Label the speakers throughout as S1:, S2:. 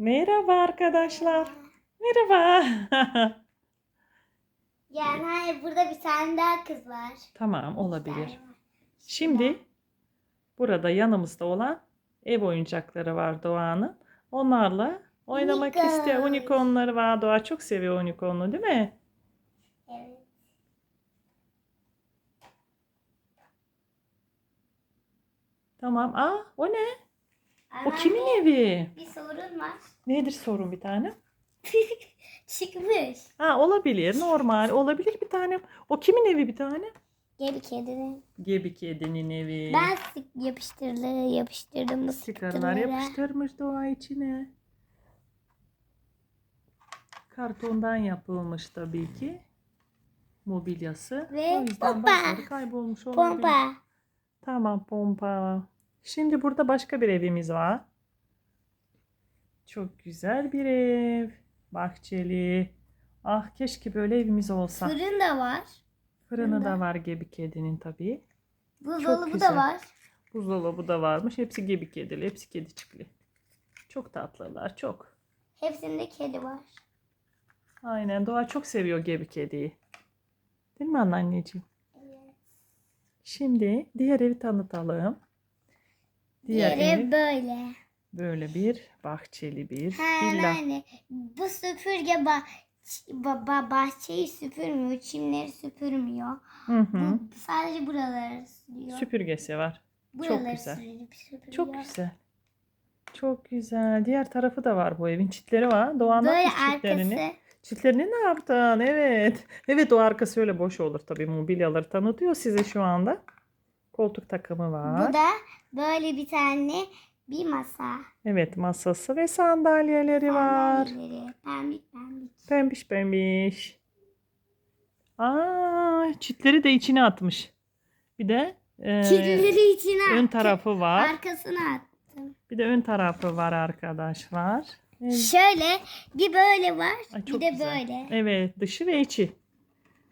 S1: Merhaba arkadaşlar. Merhaba.
S2: Yani hayır burada bir tane daha kız var.
S1: tamam olabilir. Şimdi burada yanımızda olan ev oyuncakları var Doğan'ın. Onlarla oynamak
S2: Unicorn.
S1: istiyor. Unicornları var. Doğa çok seviyor unicorn'u değil mi?
S2: Evet.
S1: Tamam. Aa o ne? O kimin evi?
S2: Bir sorun var.
S1: Nedir sorun bir tane?
S2: Çıkmış.
S1: Ha olabilir. Normal. Olabilir bir tane. O kimin evi bir tane?
S2: Gel kedinin.
S1: Gebi kedinin evi.
S2: Ben sık yapıştırdı, yapıştırdım stikerleri.
S1: yapıştırmış doğa içine. Kartondan yapılmış tabii ki. Mobilyası.
S2: Ve
S1: o yüzden
S2: pompa.
S1: kaybolmuş olabilir.
S2: Pompa.
S1: Tamam pompa. Şimdi burada başka bir evimiz var. Çok güzel bir ev. Bahçeli. Ah keşke böyle evimiz olsa.
S2: Fırın da var.
S1: Fırını
S2: fırında.
S1: da var Gebi kedinin tabii.
S2: Buzdolabı da var.
S1: Buzdolabı da varmış. Hepsi Gebi kedili. Hepsi kedicikli. Çok tatlılar. Çok.
S2: Hepsinde kedi var.
S1: Aynen. Doğa çok seviyor Gebi kediyi. Değil mi anneanneciğim?
S2: Evet.
S1: Şimdi diğer evi tanıtalım. Diğer
S2: Diğeri
S1: ev
S2: böyle.
S1: böyle bir bahçeli bir
S2: Ha,
S1: villa.
S2: anne. Bu süpürge ba ba- ba- bahçeyi süpürmüyor, çimleri süpürmüyor.
S1: Hı hı.
S2: Bu sadece buraları sürüyor.
S1: Süpürgesi var.
S2: buraları
S1: güzel.
S2: sürüp süpürüyor.
S1: Çok güzel. Çok güzel. Diğer tarafı da var bu evin. Çitleri var. Doğa
S2: Böyle
S1: çitlerini?
S2: arkası.
S1: Çitlerini ne yaptın? Evet. Evet o arkası öyle boş olur tabii. Mobilyaları tanıtıyor size şu anda. Koltuk takımı var.
S2: Bu da böyle bir tane bir masa.
S1: Evet masası ve sandalyeleri var.
S2: Sandalyeleri. Pembik pembik.
S1: Pembiş pembiş. Aa, çitleri de içine atmış. Bir de e,
S2: Kirleri içine
S1: ön tarafı var.
S2: Arkasına attım.
S1: Bir de ön tarafı var arkadaşlar. Evet.
S2: Şöyle bir böyle var.
S1: Ay,
S2: bir de
S1: güzel.
S2: böyle.
S1: Evet dışı ve içi.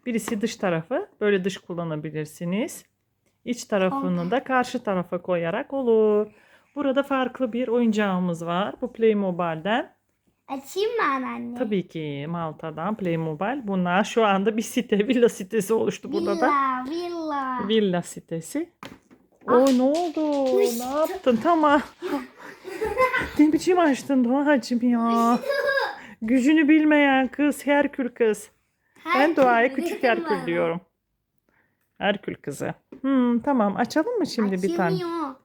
S1: Birisi dış tarafı. Böyle dış kullanabilirsiniz. İç tarafını da karşı tarafa koyarak olur. Burada farklı bir oyuncağımız var. Bu Playmobil'den.
S2: Açayım mı anneanne?
S1: Tabii ki Malta'dan Playmobil. Bunlar şu anda bir site, villa sitesi oluştu burada da.
S2: Villa, villa.
S1: Villa sitesi. O ne oldu?
S2: Uy.
S1: Ne yaptın? Tamam. ne biçim açtın Doğacığım ya? Gücünü bilmeyen kız, Herkül kız. Ben Doğa'ya küçük Herkül diyorum. Herkül kızı. Hmm, tamam açalım mı şimdi bir tane?
S2: Açılmıyor.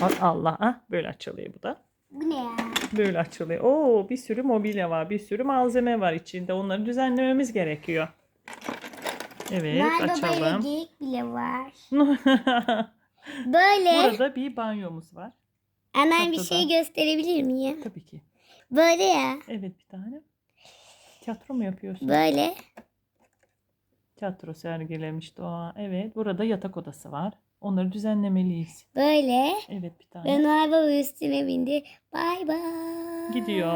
S1: Al- Allah ha böyle açılıyor bu da.
S2: Bu ne ya?
S1: Böyle açılıyor. Oo bir sürü mobilya var, bir sürü malzeme var içinde. Onları düzenlememiz gerekiyor. Evet
S2: Nerede böyle
S1: açalım.
S2: geyik bile var. Böyle.
S1: Burada bir banyomuz var.
S2: Hemen bir
S1: çatıda.
S2: şey gösterebilir miyim?
S1: Tabii ki.
S2: Böyle ya.
S1: Evet bir tane. Tiyatro mu yapıyorsun?
S2: Böyle.
S1: Tiyatro sergilemiş Doğa. Evet burada yatak odası var. Onları düzenlemeliyiz.
S2: Böyle.
S1: Evet bir tane.
S2: Ben Baba üstüne bindi. Bay bay.
S1: Gidiyor.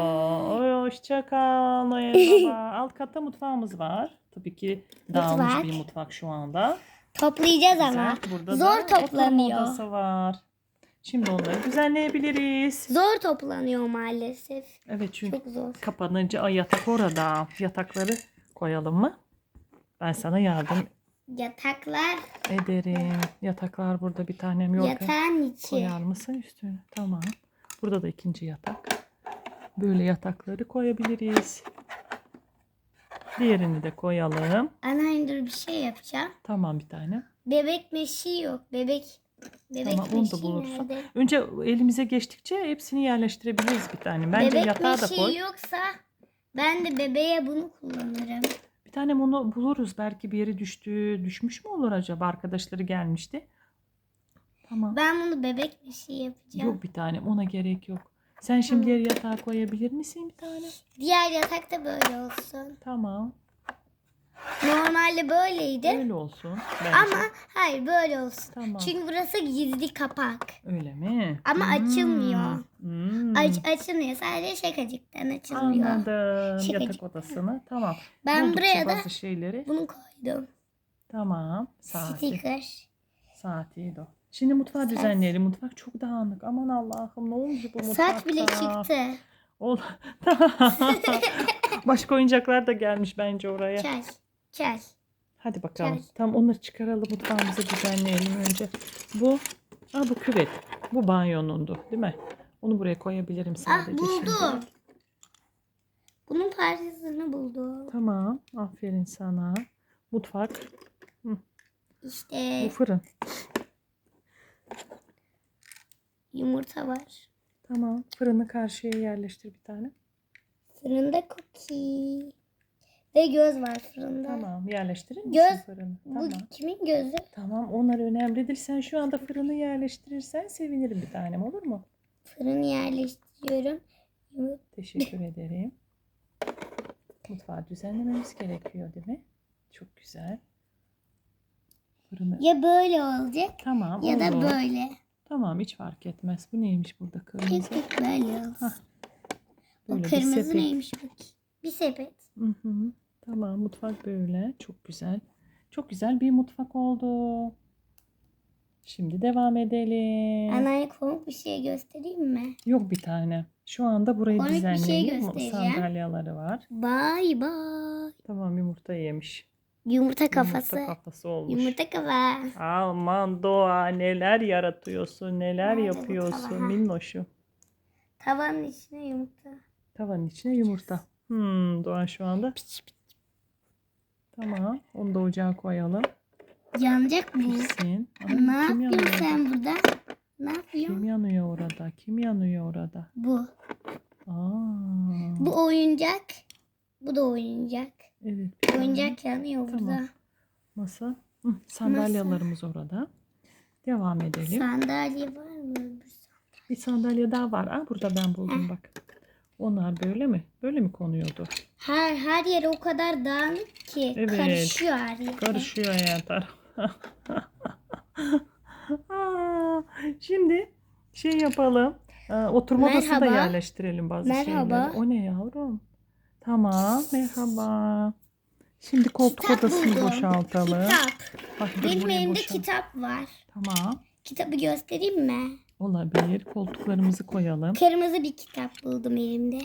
S1: Oy, hoşça kal Noel Baba. Alt katta mutfağımız var. Tabii ki dağılmış
S2: Mutfak.
S1: bir mutfak şu anda.
S2: Toplayacağız ama.
S1: Burada
S2: Zor toplanıyor.
S1: odası var. Şimdi onları düzenleyebiliriz.
S2: Zor toplanıyor maalesef.
S1: Evet çünkü
S2: Çok zor.
S1: kapanınca ay yatak orada. Yatakları koyalım mı? Ben sana yardım
S2: Yataklar
S1: ederim. Yataklar burada bir tanem yok.
S2: yatağın içi.
S1: Koyar mısın üstüne? Tamam. Burada da ikinci yatak. Böyle yatakları koyabiliriz. Diğerini de koyalım.
S2: Anneanne dur bir şey yapacağım.
S1: Tamam bir tane.
S2: Bebek meşi yok. Bebek Bebek
S1: Tamam, onu da bulursun.
S2: nerede?
S1: Önce elimize geçtikçe hepsini yerleştirebiliriz bir tane. Bence
S2: Bebek
S1: yatağa da
S2: meşi
S1: koy.
S2: yoksa ben de bebeğe bunu kullanırım.
S1: Bir tane bunu buluruz. Belki bir yere düştü. Düşmüş mü olur acaba? Arkadaşları gelmişti. Tamam.
S2: Ben bunu bebek meşi yapacağım.
S1: Yok bir tane. Ona gerek yok. Sen şimdi diğer yatağa koyabilir misin bir tane?
S2: Diğer yatak da böyle olsun.
S1: Tamam.
S2: Normalde böyleydi.
S1: Öyle olsun. Bence.
S2: Ama hayır böyle olsun.
S1: Tamam.
S2: Çünkü burası gizli kapak.
S1: Öyle mi?
S2: Ama açılmıyor.
S1: Hmm.
S2: Aç, açılmıyor. Sadece şakacıktan açılmıyor.
S1: Anladım.
S2: Şakacık.
S1: Yatak odasını. Tamam.
S2: Ben
S1: Buldukça
S2: buraya da
S1: bazı şeyleri.
S2: bunu koydum.
S1: Tamam. Saati.
S2: Sticker.
S1: Saatiydi o. Şimdi mutfağı
S2: Saat.
S1: düzenleyelim. Mutfak çok dağınık. Aman Allah'ım ne oldu bu mutfakta?
S2: Saç bile çıktı.
S1: Ol. Başka oyuncaklar da gelmiş bence oraya.
S2: Çay. Çay.
S1: Hadi bakalım.
S2: Çay.
S1: Tamam onları çıkaralım mutfağımızı düzenleyelim önce. Bu, aa bu küvet. Bu banyonundu değil mi? Onu buraya koyabilirim
S2: Ah
S1: sadece
S2: buldum.
S1: şimdi.
S2: Bunun parçasını buldum.
S1: Tamam. Aferin sana. Mutfak. Bu
S2: İşte
S1: fırın.
S2: yumurta var.
S1: Tamam. Fırını karşıya yerleştir bir tane.
S2: Fırında cookie. Ve göz var fırında.
S1: Tamam. Yerleştirir misin
S2: Göz-
S1: fırını?
S2: Bu
S1: Tamam.
S2: kimin gözü?
S1: Tamam. Onlar önemlidir. Sen şu anda fırını yerleştirirsen sevinirim bir tanem. Olur mu?
S2: Fırını yerleştiriyorum.
S1: Teşekkür ederim. Mutfağı düzenlememiz gerekiyor değil mi? Çok güzel. Fırını.
S2: Ya böyle olacak
S1: Tamam.
S2: ya da
S1: olur.
S2: böyle.
S1: Tamam hiç fark etmez. Bu neymiş burada kırmızı?
S2: Tek böyle olsun. O
S1: Böyle bir
S2: kırmızı
S1: sepet.
S2: neymiş bak. Bir sepet.
S1: Hı hı. Tamam mutfak böyle. Çok güzel. Çok güzel bir mutfak oldu. Şimdi devam edelim.
S2: Anneanne komik bir şey göstereyim mi?
S1: Yok bir tane. Şu anda burayı
S2: Komik bir şey göstereceğim.
S1: Sandalyeleri var.
S2: Bay bay.
S1: Tamam yumurta yemiş.
S2: Yumurta kafası.
S1: Yumurta kafası olmuş.
S2: Yumurta kafa.
S1: Aman Doğa neler yaratıyorsun, neler
S2: Nerede
S1: yapıyorsun
S2: tava?
S1: minnoşum.
S2: Tavanın içine yumurta.
S1: Tavanın içine yumurta. Hmm, Doğa şu anda.
S2: Piç piç.
S1: Tamam. Onu da ocağa koyalım.
S2: Yanacak bu.
S1: Pişsin.
S2: Ne
S1: kim
S2: yapıyorsun
S1: yanıyor?
S2: sen burada? Ne yapıyorsun?
S1: Kim yanıyor orada? Kim yanıyor orada?
S2: Bu.
S1: Aa,
S2: Bu oyuncak. Bu da oyuncak.
S1: evet.
S2: Oyuncak yanıyor
S1: Tamam.
S2: burada.
S1: Masa. Hı, sandalyelerimiz orada. Devam edelim.
S2: Sandalye var mı?
S1: Bir sandalye daha var. Aa, burada ben buldum bak. Onlar böyle mi? Böyle mi konuyordu?
S2: Her her yer o kadar dağınık ki
S1: Evet.
S2: karışıyor her yer.
S1: Karışıyor her taraf. Aa, Şimdi şey yapalım. Ee, Oturma odası da
S2: Merhaba.
S1: yerleştirelim bazı
S2: Merhaba.
S1: şeyleri. O ne yavrum? Tamam. Merhaba. Şimdi koltuk
S2: Kitap
S1: odasını
S2: buldum.
S1: boşaltalım.
S2: Kitap.
S1: Bak,
S2: Benim elimde
S1: boşalt.
S2: kitap var.
S1: Tamam.
S2: Kitabı göstereyim mi?
S1: Olabilir. Koltuklarımızı koyalım.
S2: Kırmızı bir kitap buldum elimde.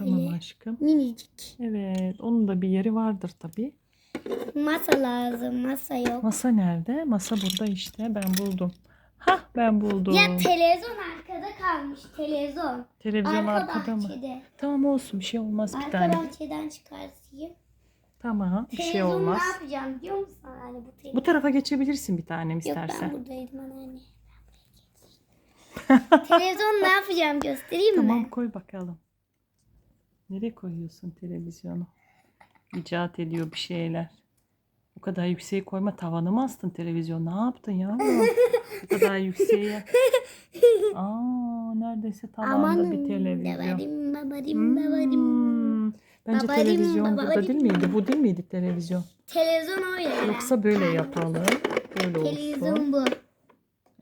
S2: Böyle
S1: Tamam aşkım.
S2: minicik.
S1: Evet. Onun da bir yeri vardır tabii.
S2: Masa lazım. Masa yok.
S1: Masa nerede? Masa burada işte. Ben buldum. Hah ben buldum.
S2: Ya televizyon arkada kalmış. Televizyon.
S1: Televizyon
S2: Arka
S1: arkada mı?
S2: bahçede.
S1: Tamam olsun bir şey olmaz bir
S2: Arka
S1: tane.
S2: bahçeden çıkartayım.
S1: Tamam bir şey
S2: Televizyonu
S1: olmaz.
S2: ne yapacağım biliyor musun anneanne bu televizyon?
S1: Bu tarafa geçebilirsin bir tanem
S2: Yok ben
S1: istersen.
S2: buradaydım anneanne. Televizyon ne yapacağım göstereyim
S1: Tamam
S2: mi?
S1: koy bakalım. Nereye koyuyorsun televizyonu? İcat ediyor bir şeyler. O kadar yükseğe koyma tavanı mı astın televizyon? Ne yaptın yavrum? Bu kadar yükseğe. Aa neredeyse tavanda bir televizyon.
S2: Babarim babarim babarim.
S1: Hmm, Bence
S2: Babarim,
S1: televizyon burada
S2: babarim.
S1: değil miydi? Bu değil miydi televizyon?
S2: Televizyon öyle.
S1: Yoksa böyle yapalım. Böyle olsun.
S2: Televizyon bu.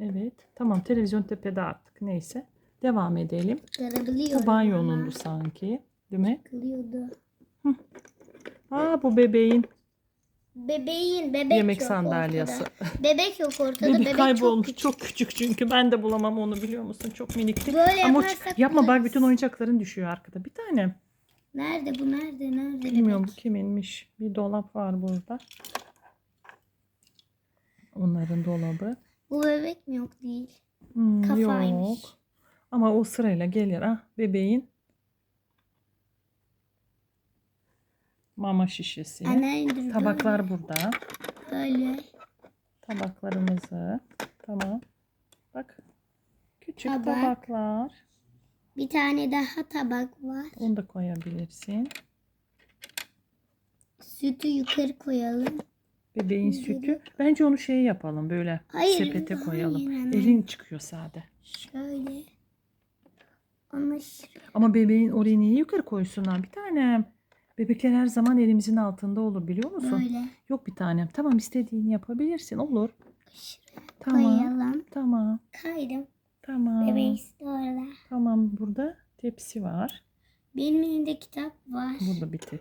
S1: Evet. Tamam televizyon tepede artık. Neyse. Devam edelim. Bu banyonundu sanki. Değil mi?
S2: Kılıyordu.
S1: Aa bu bebeğin
S2: Bebeğin bebek
S1: yemek
S2: yok
S1: sandalyesi.
S2: ortada. Bebek yok ortada.
S1: Bebek
S2: Bebek
S1: kaybolmuş.
S2: çok
S1: Çok küçük. çünkü. Ben de bulamam onu biliyor musun? Çok minikti.
S2: Böyle
S1: Ama yapma bak bütün oyuncakların düşüyor arkada. Bir tane.
S2: Nerede bu nerede nerede?
S1: Bilmiyorum bu
S2: bebek?
S1: kiminmiş. Bir dolap var burada. Onların dolabı.
S2: Bu bebek mi yok değil.
S1: Hmm,
S2: Kafaymış.
S1: Yok. Ama o sırayla gelir. Ah bebeğin mama şişesi.
S2: Dur.
S1: Tabaklar burada.
S2: Böyle.
S1: Tabaklarımızı. Tamam. Bak. Küçük
S2: Tabak.
S1: tabaklar.
S2: Bir tane daha tabak var.
S1: Onu da koyabilirsin.
S2: Sütü yukarı koyalım.
S1: Bebeğin sütü. Bence onu şey yapalım böyle
S2: Hayır,
S1: sepete
S2: hayır
S1: koyalım.
S2: anne.
S1: Elin çıkıyor sade.
S2: Şöyle. Ama.
S1: Ama bebeğin oraya niye yukarı koysunlar bir tanem? Bebekler her zaman elimizin altında olur biliyor musun?
S2: Böyle.
S1: Yok bir tanem. Tamam istediğini yapabilirsin. Olur.
S2: Şuraya
S1: Tamam.
S2: koyalım.
S1: Tamam.
S2: Kaydım.
S1: Tamam.
S2: Bebeğin de orada.
S1: Tamam burada tepsi var.
S2: Benim elimde kitap var.
S1: Burada bir te-